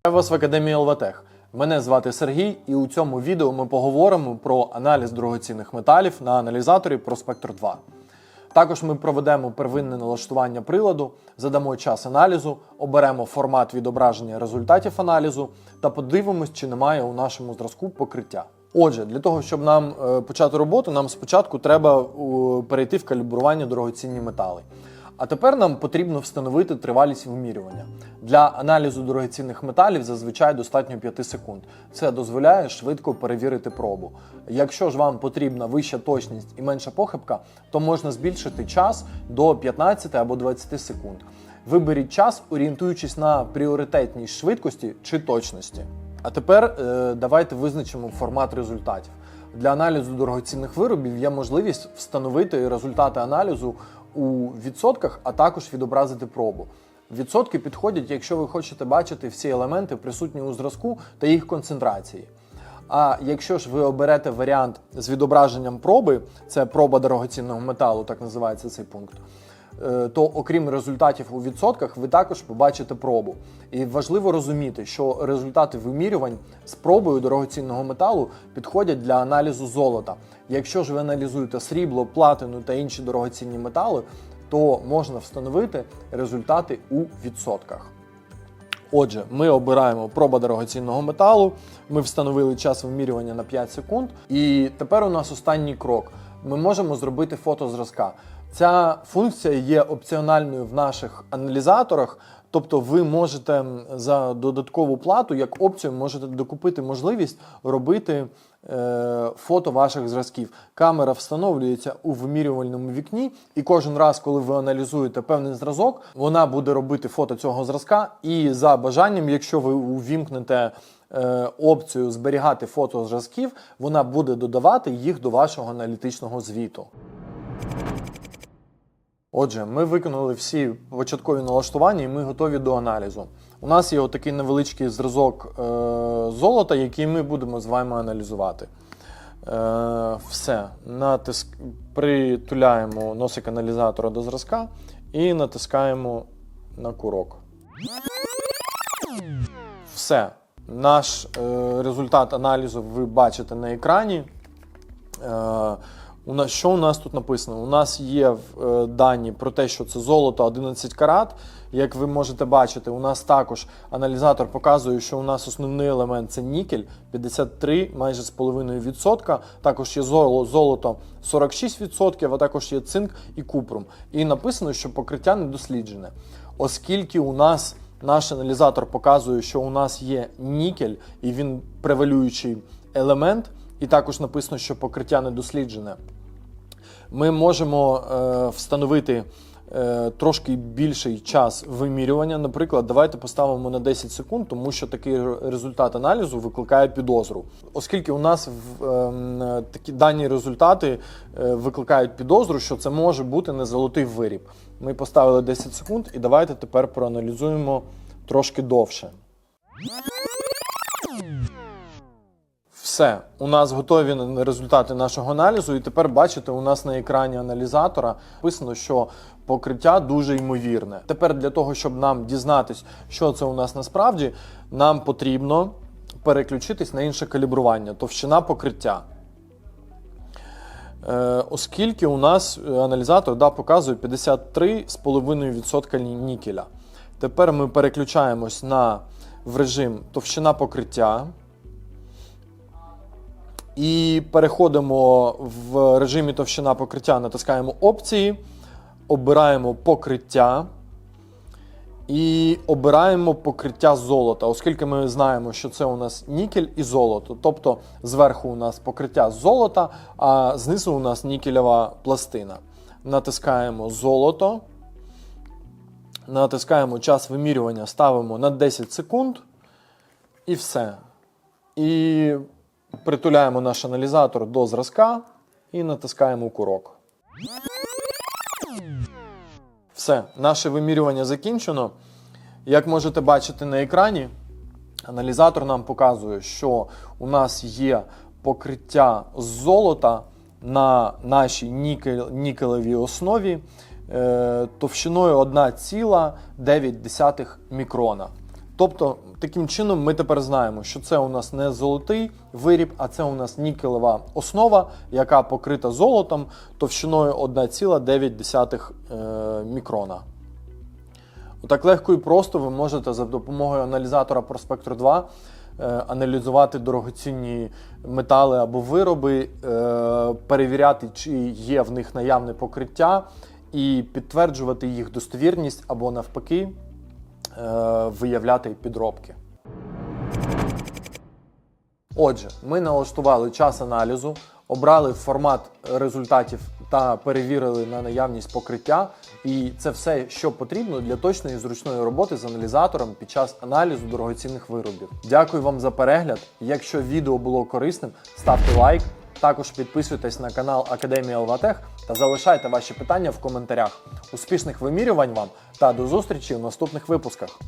Вітаю вас в Академії ЛВТЕХ. Мене звати Сергій, і у цьому відео ми поговоримо про аналіз дорогоцінних металів на аналізаторі Prospector 2. Також ми проведемо первинне налаштування приладу, задамо час аналізу, оберемо формат відображення результатів аналізу та подивимось, чи немає у нашому зразку покриття. Отже, для того, щоб нам е, почати роботу, нам спочатку треба перейти в калібрування дорогоцінні метали. А тепер нам потрібно встановити тривалість вимірювання. Для аналізу дорогоцінних металів зазвичай достатньо 5 секунд. Це дозволяє швидко перевірити пробу. Якщо ж вам потрібна вища точність і менша похибка, то можна збільшити час до 15 або 20 секунд. Виберіть час, орієнтуючись на пріоритетність швидкості чи точності. А тепер е, давайте визначимо формат результатів. Для аналізу дорогоцінних виробів є можливість встановити результати аналізу у відсотках, а також відобразити пробу. Відсотки підходять, якщо ви хочете бачити всі елементи, присутні у зразку та їх концентрації. А якщо ж ви оберете варіант з відображенням проби, це проба дорогоцінного металу, так називається цей пункт, то окрім результатів у відсотках, ви також побачите пробу. І важливо розуміти, що результати вимірювань з пробою дорогоцінного металу підходять для аналізу золота. Якщо ж ви аналізуєте срібло, платину та інші дорогоцінні метали, то можна встановити результати у відсотках. Отже, ми обираємо проба дорогоцінного металу. Ми встановили час вимірювання на 5 секунд. І тепер у нас останній крок. Ми можемо зробити фото зразка. Ця функція є опціональною в наших аналізаторах. Тобто ви можете за додаткову плату, як опцію, можете докупити можливість робити е, фото ваших зразків. Камера встановлюється у вимірювальному вікні, і кожен раз, коли ви аналізуєте певний зразок, вона буде робити фото цього зразка. І за бажанням, якщо ви увімкнете е, опцію зберігати фото зразків, вона буде додавати їх до вашого аналітичного звіту. Отже, ми виконали всі початкові налаштування і ми готові до аналізу. У нас є отакий невеличкий зразок е, золота, який ми будемо з вами аналізувати. Е, все. Натиск... Притуляємо носик аналізатора до зразка і натискаємо на курок. Все. Наш е, результат аналізу ви бачите на екрані. Е, у нас що у нас тут написано? У нас є е, дані про те, що це золото 11 карат. Як ви можете бачити, у нас також аналізатор показує, що у нас основний елемент це нікель 53, майже з половиною відсотка. Також є золо- золото 46%, а також є цинк і купрум. І написано, що покриття не досліджене. Оскільки у нас наш аналізатор показує, що у нас є нікель, і він превалюючий елемент, і також написано, що покриття не досліджене. Ми можемо е, встановити е, трошки більший час вимірювання. Наприклад, давайте поставимо на 10 секунд, тому що такий результат аналізу викликає підозру. Оскільки у нас в, ем, такі дані результати е, викликають підозру, що це може бути не золотий виріб. Ми поставили 10 секунд, і давайте тепер проаналізуємо трошки довше. Все, у нас готові результати нашого аналізу, і тепер бачите, у нас на екрані аналізатора написано, що покриття дуже ймовірне. Тепер для того, щоб нам дізнатись, що це у нас насправді, нам потрібно переключитись на інше калібрування, товщина покриття. Е, оскільки у нас е, аналізатор да, показує 53,5% нікеля. Тепер ми переключаємось на в режим товщина покриття. І переходимо в режимі товщина покриття, натискаємо опції, обираємо покриття і обираємо покриття золота, оскільки ми знаємо, що це у нас нікель і золото. Тобто зверху у нас покриття золота, а знизу у нас нікельова пластина. Натискаємо золото, натискаємо час вимірювання, ставимо на 10 секунд і все. І притуляємо наш аналізатор до зразка і натискаємо курок. Все, наше вимірювання закінчено. Як можете бачити на екрані, аналізатор нам показує, що у нас є покриття золота на нашій нікелевій основі е, товщиною 1,9 мікрона. Тобто, таким чином ми тепер знаємо, що це у нас не золотий виріб, а це у нас нікелева основа, яка покрита золотом товщиною 1,9 е, мікрона. Так легко і просто ви можете за допомогою аналізатора Prospector 2 е, аналізувати дорогоцінні метали або вироби, е, перевіряти, чи є в них наявне покриття, і підтверджувати їх достовірність або навпаки виявляти підробки. Отже, ми налаштували час аналізу, обрали формат результатів та перевірили на наявність покриття. І це все, що потрібно для точної і зручної роботи з аналізатором під час аналізу дорогоцінних виробів. Дякую вам за перегляд. Якщо відео було корисним, ставте лайк. Також підписуйтесь на канал Академія Алватех та залишайте ваші питання в коментарях. Успішних вимірювань вам та до зустрічі у наступних випусках.